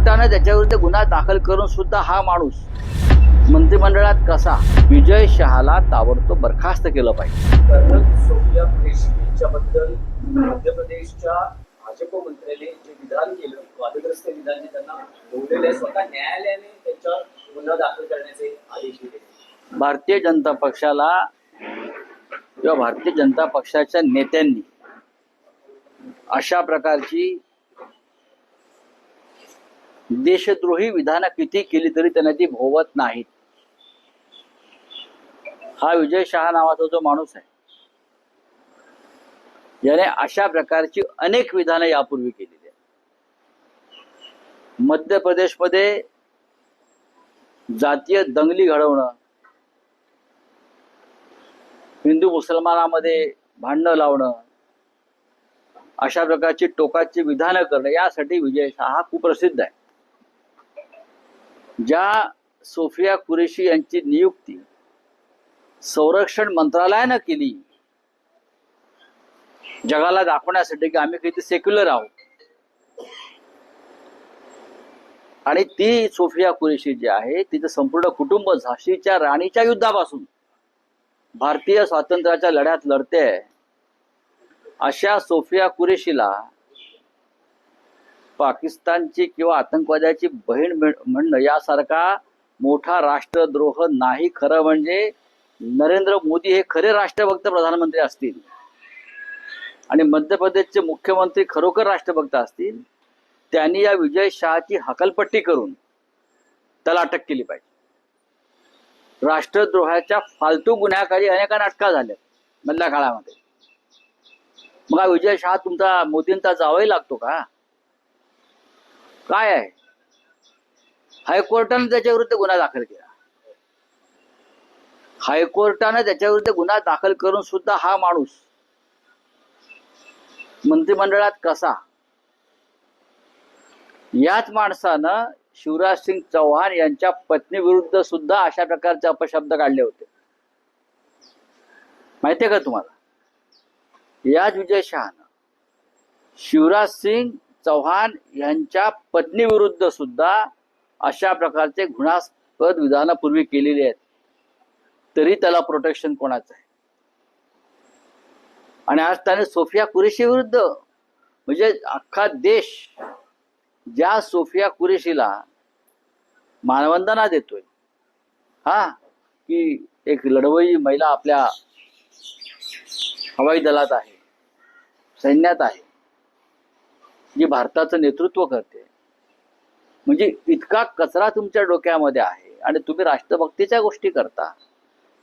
हायकोर्टाने त्याच्याविरुद्ध गुन्हा दाखल करून सुद्धा हा माणूस मंत्रिमंडळात कसा विजय शहाला ताबडतोब बरखास्त केलं पाहिजे. मध्य प्रदेशच्या भाजप मंत्र्याने जे विधान केलं वादग्रस्त विधान जे त्यांना बोललेलं स्वतः न्यायालयाने त्यांच्यावर गुन्हा दाखल करण्याचे आदेश दिले. भारतीय जनता पक्षाला किंवा भारतीय जनता पक्षाच्या नेत्यांनी अशा प्रकारची देशद्रोही विधानं किती केली तरी त्यांना ती भोवत नाहीत. हा विजय शहा नावाचा जो माणूस आहे याने अशा प्रकारची अनेक विधानं यापूर्वी केलेली आहेत. मध्य प्रदेशमध्ये जातीय दंगली घडवणं हिंदू मुसलमानामध्ये भांडणं लावणं अशा प्रकारची टोकाची विधानं करणं यासाठी विजय शहा हा कुप्रसिद्ध आहे. ज्या सोफिया कुरेशी यांची नियुक्ती संरक्षण मंत्रालयानं केली जगाला दाखवण्यासाठी की आम्ही किती सेक्युलर आहोत. आणि ती सोफिया कुरेशी जी आहे तिचं संपूर्ण कुटुंब झाशीच्या राणीच्या युद्धापासून भारतीय स्वातंत्र्याच्या लढ्यात लढते अशा सोफिया कुरेशीला पाकिस्तानची किंवा आतंकवाद्याची बहीण म्हणणं यासारखा मोठा राष्ट्रद्रोह नाही. खरं म्हणजे नरेंद्र मोदी हे खरे राष्ट्रभक्त प्रधानमंत्री असतील. आणि मध्य प्रदेशचे मुख्यमंत्री खरोखर राष्ट्रभक्त असतील. त्यांनी या विजय शहाची हकलपट्टी करून त्याला अटक केली पाहिजे. राष्ट्रद्रोहाच्या फालतू गुन्ह्याखाली अनेकांना अटका झाल्या मधल्या काळामध्ये. मग हा विजय शहा तुमचा मोदींचा जावही लागतो का? काय आहे? हायकोर्टाने त्याच्याविरुद्ध गुन्हा दाखल केला. हायकोर्टाने त्याच्या विरुद्ध गुन्हा दाखल करून सुद्धा हा माणूस मंत्रिमंडळात कसा? याच माणसानं शिवराज सिंग चौहान यांच्या पत्नी विरुद्ध सुद्धा अशा प्रकारचे अपशब्द काढले होते. माहितीये का तुम्हाला? याच विजय शहानं शिवराज सिंग चौहान यांच्या पत्नी विरुद्ध सुद्धा अशा प्रकारचे घृणास्पद विधानं पूर्वी केलेली आहेत. तरी त्याला प्रोटेक्शन कोणाचं आहे? आणि आज त्याने सोफिया कुरेशी विरुद्ध म्हणजे अख्खा देश ज्या सोफिया कुरेशीला मानवंदना देतोय हा की एक लढवई महिला आपल्या हवाई दलात आहे सैन्यात आहे जी भारताचं नेतृत्व करते. म्हणजे इतका कचरा तुमच्या डोक्यामध्ये आहे आणि तुम्ही राष्ट्रभक्तीच्या गोष्टी करता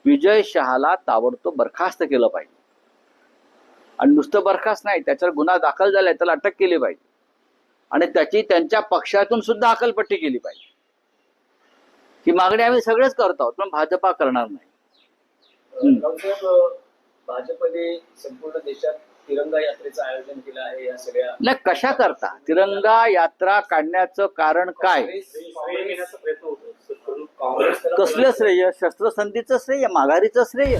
विजय शहाला ताबडतोब बरखास्त केलं पाहिजे. आणि नुसतं बरखास्त नाही त्याच्यावर गुन्हा दाखल झालाय त्याला अटक केली पाहिजे. आणि त्याची त्यांच्या पक्षातून सुद्धा अकलपट्टी केली पाहिजे. ही मागणी आम्ही सगळेच करत आहोत पण भाजपा करणार नाही. भाजपने संपूर्ण देशात तिरंगा यात्रेचं आयोजन केलं आहे या सगळ्या नाही कशा करता? तिरंगा यात्रा काढण्याचं कारण काय? श्रेय घेण्याचा प्रयत्न होतो काँग्रेस त्याला कसलं श्रेय? शस्त्रसंधीचं श्रेय? माघारीचं श्रेय?